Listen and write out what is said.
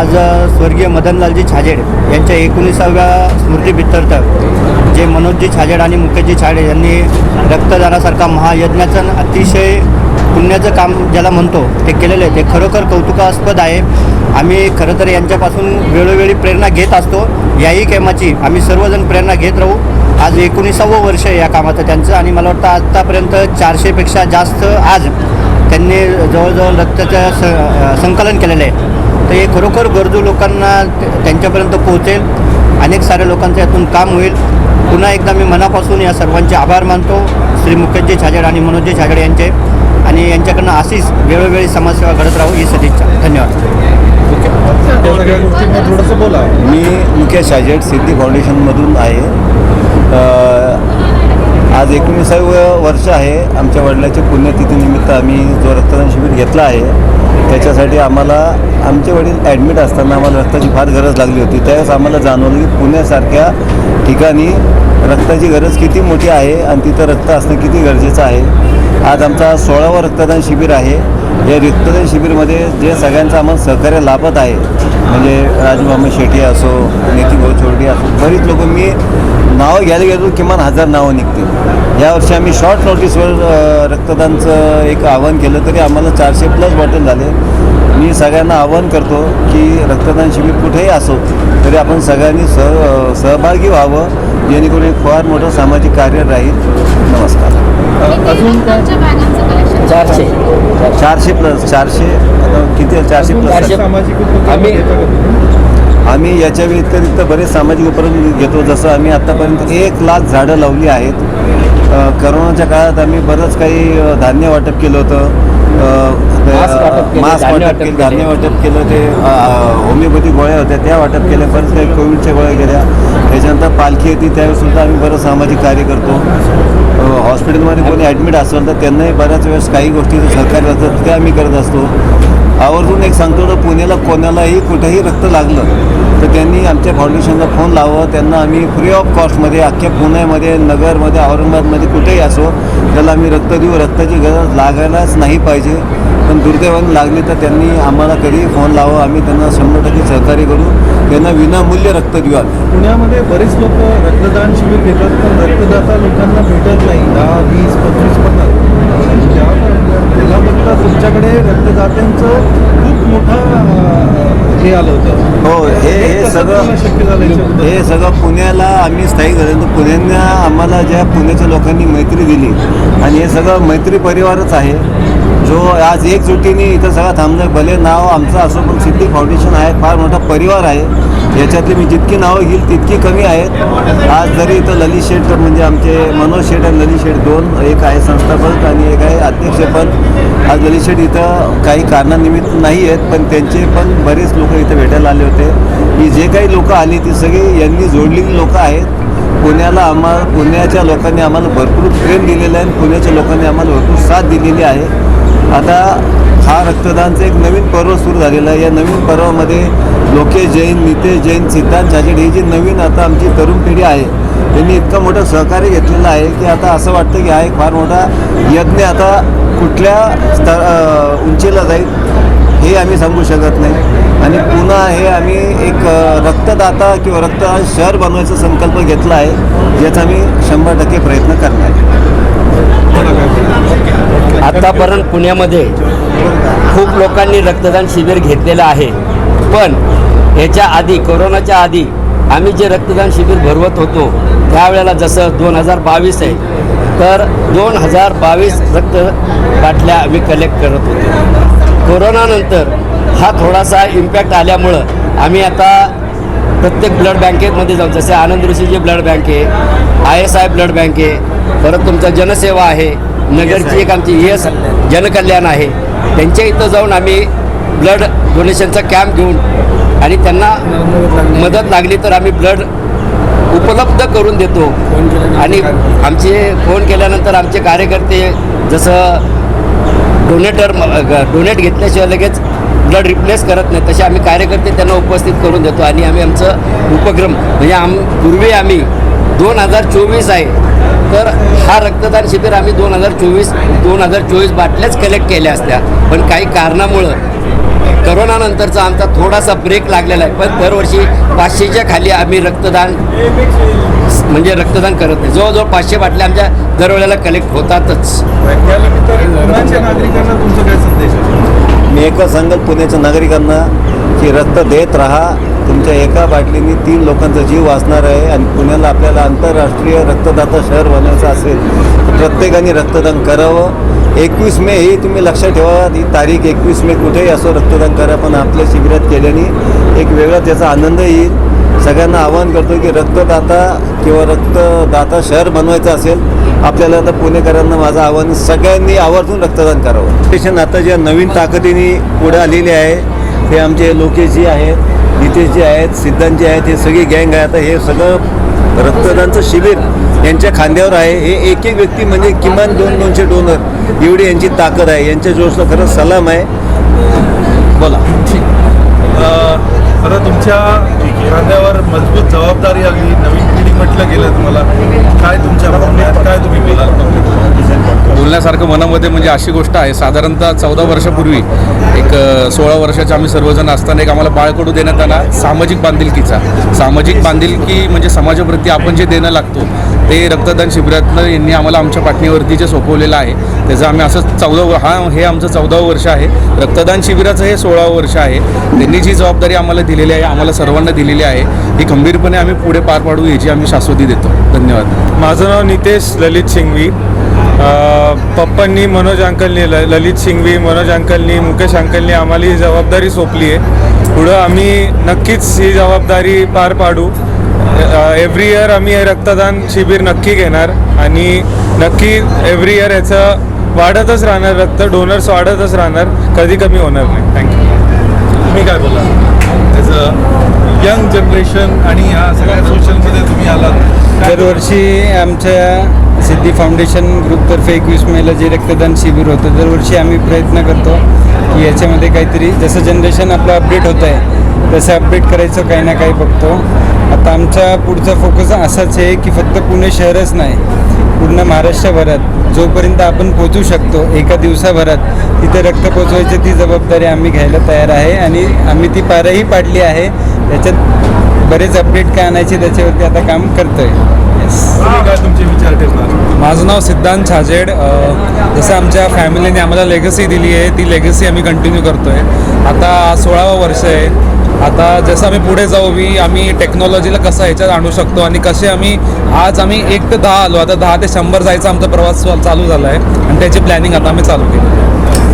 आज स्वर्गीय मदनलालजी छाजेड यांच्या एकोणीसाव्या स्मृतीप्रित्यर्थ जे मनोजजी छाजेड आणि मुकेशजी छाडे यांनी रक्तदानासारखा महायज्ञाचं अतिशय पुण्याचं काम ज्याला म्हणतो ते केलेलं आहे. ते खरोखर कौतुकास्पद आहे. आम्ही खरं तर यांच्यापासून वेळोवेळी प्रेरणा घेत असतो. याही कामाची आम्ही सर्वजण प्रेरणा घेत राहू. आज एकोणीसावं वर्ष आहे या कामाचं त्यांचं आणि मला वाटतं आत्तापर्यंत चारशेपेक्षा जास्त आज त्यांनी जवळजवळ रक्ताचं स संकलन केलेलं आहे. तर हे खरोखर गरजू लोकांना त्यांच्यापर्यंत पोहोचेल. अनेक साऱ्या लोकांचं यातून काम होईल. पुन्हा एकदा मी मनापासून या सर्वांचे आभार मानतो. श्री मुखर्जी छाजेड आणि मनोजी छाजेड यांचे. आणि यांच्याकडनं अशीच वेळोवेळी समाजसेवा घडत राहू ही सदिच्छा. धन्यवाद. थोडंसं बोला. मी मुकेश शाजेड सिद्धी फाउंडेशनमधून आहे. आज एकोणीसावं वर्ष आहे. आमच्या वडिलाच्या पुण्यतिथीनिमित्त आम्ही जो रक्तदान शिबिर घेतला आहे. त्याच्यासाठी आम्हाला आमचे वडील ॲडमिट असताना आम्हाला रक्ताची फार गरज लागली होती. त्यावेळेस आम्हाला जाणवलं की पुण्यासारख्या ठिकाणी रक्ताची गरज किती मोठी आहे आणि तिथं रक्त असणं किती गरजेचं आहे. आज आमचा सोळावा रक्तदान शिबिर आहे. या रक्तदान शिबिरमध्ये जे सगळ्यांचं आम्हाला सहकार्य लाभत आहे म्हणजे राजू शेट्टी असो नितीन भाऊ चोरडी असो बरीच लोक मी नावं घ्यायला गेलो किमान हजार नावं निघतील. यावर्षी आम्ही शॉर्ट नोटीसवर रक्तदानचं एक आवाहन केलं तरी आम्हाला चारशे प्लस बॉटल झाले. मी सगळ्यांना आवाहन करतो की रक्तदान शिबिर कुठेही असो तरी आपण सगळ्यांनी सह सहभागी व्हावं जेणेकरून एक फार मोठं सामाजिक कार्य राहील. नमस्कार. अजून काय? चारशे. चारशे प्लस चारशे आता किती? चारशे प्लस सामाजिक आम्ही-? आम्ही याच्या व्यतिरिक्त बरेच सामाजिक उपक्रम घेतो. जसं आम्ही आत्तापर्यंत एक लाख झाडं लावली आहेत. करोनाच्या काळात आम्ही बरंच काही धान्य वाटप केलं होतं. मास्क वाटप केले, धान्य वाटप केलं ते होमिओपॅथी गोळ्या होत्या त्या वाटप केल्या बरंच काही कोविडच्या गोळ्या गेल्या. त्याच्यानंतर पालखी येते त्यावेळेस सुद्धा आम्ही बरंच सामाजिक कार्य करतो. हॉस्पिटलमध्ये कोणी ॲडमिट असेल तर त्यांनाही बऱ्याच वेळेस काही गोष्टीचं सहकार्य असतं ते आम्ही करत असतो. आवर्जून एक सांगतो तर पुण्याला कोणालाही कुठेही रक्त लागलं तर त्यांनी आमच्या फाउंडेशनला फोन लावावं त्यांना आम्ही फ्री ऑफ कॉस्टमध्ये अख्ख्या पुण्यामध्ये नगरमध्ये औरंगाबादमध्ये कुठेही असो त्याला आम्ही रक्त देऊ. रक्ताची गरज लागायलाच नाही पाहिजे. पण दुर्दैवाने लागली तर त्यांनी आम्हाला कधीही फोन लावा. आम्ही त्यांना शंभर टक्के सहकार्य करू. त्यांना विनामूल्य रक्त देऊ पुण्यामध्ये बरेच लोक रक्तदान शिबिर घेतात पण रक्तदाता लोकांना भेटत नाही. दहा वीस पंचवीस पन्नास रक्तदात्यांचं खूप मोठं हे आलं होतं. हो हे हे सगळं शक्य झालं? हे सगळं पुण्याला आम्ही स्थायिक झालं. तर पुण्यानं आम्हाला ज्या पुण्याच्या लोकांनी मैत्री दिली आणि हे सगळं मैत्री परिवारच आहे. जो आज एकजुटीने इथं सगळं थांबलं भले नाव आमचं असो पण सिद्धी फाउंडेशन आहे फार मोठा परिवार आहे. याच्यातली मी जितकी नावं घेईल तितकी कमी आहेत. आज जरी इथं ललित शेठ म्हणजे आमचे मनोज शेठ आणि ललित शेठ दोन एक आहे संस्थापक आणि एक आहे अध्यक्ष पण. आज ललित शेठ इथं काही कारणानिमित्त नाही आहेत पण त्यांचे पण बरेच लोक इथं भेटायला आले होते. मी जे काही लोकं आली ती सगळी यांनी जोडलेली लोकं आहेत. पुण्याला आम्हाला पुण्याच्या लोकांनी आम्हाला भरपूर प्रेम दिलेलं आहे आणि पुण्याच्या लोकांनी आम्हाला भरपूर साथ दिलेली आहे. आता हा रक्तदानचं एक नवीन पर्व सुरू झालेलं आहे. या नवीन पर्वामध्ये लोकेश जैन नितेश जैन सिद्धांत छाजेड ही जी नवीन आता आमची तरुण पिढी आहे त्यांनी इतकं मोठं सहकार्य घेतलेलं आहे की आता असं वाटतं की हा एक फार मोठा यज्ञ आता कुठल्या स्तर उंचीला जाईल हे आम्ही सांगू शकत नाही. आणि पुन्हा हे आम्ही एक रक्तदाता किंवा रक्तदान शहर बनवायचा संकल्प घेतला आहे याचा आम्ही शंभर टक्के प्रयत्न करणार आहे. आत्तापर्यंत पुण्यामध्ये खूप लोकांनी रक्तदान शिबिर घेतलेलं आहे. पण ह्याच्या आधी कोरोनाच्या आधी आम्ही जे रक्तदान शिबिर भरवत होतो त्यावेळेला जसं दोन हजार बावीस आहे तर दोन हजार बावीस रक्त बाटल्या आम्ही कलेक्ट करत होतो. कोरोनानंतर हा थोडासा इम्पॅक्ट आल्यामुळं आम्ही आता प्रत्येक ब्लड बँकेमध्ये जाऊन जसे आनंद ऋषीची ब्लड बँक आहे I S I blood bank आहे परत तुमचा जनसेवा आहे नगरची एक आमची एस जनकल्याण आहे. त्यांच्या इथं जाऊन आम्ही ब्लड डोनेशनचा कॅम्प घेऊन आणि त्यांना मदत लागली तर आम्ही ब्लड उपलब्ध करून देतो. आणि आमचे फोन केल्यानंतर आमचे कार्यकर्ते जसं डोनेटर डोनेट घेतल्याशिवाय लगेच ब्लड रिप्लेस करत नाही तसे आम्ही कार्यकर्ते त्यांना उपस्थित करून देतो. आणि आम्ही आमचं उपक्रम म्हणजे आम पूर्वी आम्ही दोन हजार चोवीस आहे तर हा रक्तदान शिबिर आम्ही दोन हजार चोवीस दोन हजार चोवीस बाटल्याच कलेक्ट केल्या असत्या. पण काही कारणामुळं करोनानंतरचा आमचा थोडासा ब्रेक लागलेला आहे. पण दरवर्षी पाचशेच्या खाली आम्ही रक्तदान म्हणजे रक्तदान करत नाही. जवळजवळ पाचशे बाटल्या आमच्या दरवेळेला कलेक्ट होतातच. मी एकच सांगत पुण्याच्या नागरिकांना की रक्त देत राहा. तुमच्या एका बाटलीने तीन लोकांचा जीव वाचणार आहे आणि पुण्याला आपल्याला आंतरराष्ट्रीय रक्तदाता शहर बनवायचं असेल तर प्रत्येकाने रक्तदान करावं. एकवीस मे ही तुम्ही लक्षात ठेवा ही तारीख एकवीस मे कुठेही असो रक्तदान करा पण आपल्या शिबिरात केल्याने एक वेगळा त्याचा आनंद येईल. सगळ्यांना आवाहन करतो की रक्तदाता किंवा रक्तदाता शहर बनवायचं असेल आपल्याला आता पुणेकरांना माझं आव्हान सगळ्यांनी आवर्जून रक्तदान करावं. पेशंट आता ज्या नवीन ताकदीने पुढे आलेले आहे हे आमचे लोकेशजी आहेत नितेशजी आहेत सिद्धांतजी आहेत हे सगळी गँग आहे आता हे सगळं रक्तदानचं शिबिर यांच्या खांद्यावर आहे. हे एक एक व्यक्ती म्हणजे किमान दोन दोनशे डोनर. एवढी यांची ताकद आहे. यांच्या जोशला खरंच सलाम आहे. बोला. अं, आता तुमच्या खांद्यावर मजबूत जबाबदारी आली. नवीन पिढी म्हटलं गेलं तुम्हाला. काय तुमच्या भावना काय तुम्ही बोलाल? बोलण्यासारखं मनामध्ये म्हणजे अशी गोष्ट आहे. साधारणतः चौदा वर्षापूर्वी एक सोळा वर्षाचे आम्ही सर्वजण असताना एक आम्हाला बाळकडू देण्यात आला सामाजिक बांधिलकीचा. सामाजिक बांधिलकी म्हणजे समाजाप्रती आपण जे देणं लागतो ते रक्तदान शिबिरातनं यांनी आम्हाला आमच्या पाठणीवरती जे सोपवलेलं आहे त्याचं आम्ही असं चौदा हा हे आमचं चौदावं वर्ष आहे. रक्तदान शिबिराचं हे सोळावं वर्ष आहे. त्यांनी जी जबाबदारी आम्हाला दिलेली आहे आम्हाला सर्वांना दिलेली आहे ही खंबीरपणे आम्ही पुढे पार पाडू याची आम्ही शाश्वती देतो. धन्यवाद. माझं नाव नितेश ललित शिंगवी. पप्पांनी मनोज अंकलनी ल ललित शिंगवी मनोज अंकलनी मुकेश अंकलनी आम्हाला ही जबाबदारी सोपली आहे. पुढं आम्ही नक्कीच ही जबाबदारी पार पाडू. एव्हरी इयर आम्ही हे रक्तदान शिबिर नक्की घेणार आणि नक्की एव्हरी इयर याचं वाढतच राहणार रक्त डोनर्स वाढतच राहणार कधी कमी होणार नाही. थँक्यू तुम्ही काय बोला ॲज अ यंग जनरेशन आणि ह्या सगळ्या सोशलमध्ये तुम्ही आलात. दरवर्षी आमच्या सिद्धी फाउंडेशन ग्रुपतर्फे एकवीस मेला जे रक्तदान शिबिर होतं दरवर्षी आम्ही प्रयत्न करतो की याच्यामध्ये काहीतरी जसं जनरेशन आपलं अपडेट होत आहे तसं अपडेट करायचं काही ना काही बघतो. आता आमचा पुढचा फोकस असाच आहे की फक्त पुणे शहरच नाही पूर्ण महाराष्ट्रभरात जोपर्यंत आपण पोचू शकतो एका दिवसाभरात तिथे रक्त पोचवायची ती जबाबदारी आम्ही घ्यायला तयार आहे आणि आम्ही ती पारही पाडली आहे. त्याच्यात बरेच अपडेट काय आणायचे त्याच्यावरती आता काम करतो आहे तुम्ही काय तुमचे विचार ठेवणार? माझं नाव सिद्धांत छाजेड. अ, जसं आमच्या फॅमिलीने आम्हाला लेगसी दिली आहे ती लेगसी आम्ही कंटिन्यू करतो आहे आता सोळावं वर्ष आहे. आता जसं आम्ही पुढे जाऊ मी आम्ही टेक्नॉलॉजीला कसं ह्याच्यात आणू शकतो आणि कसे आम्ही आज आम्ही एक ते दहा आलो. आता दहा ते शंभर जायचा आमचा प्रवास चालू झाला आहे आणि त्याची प्लॅनिंग आता आम्ही चालू केली.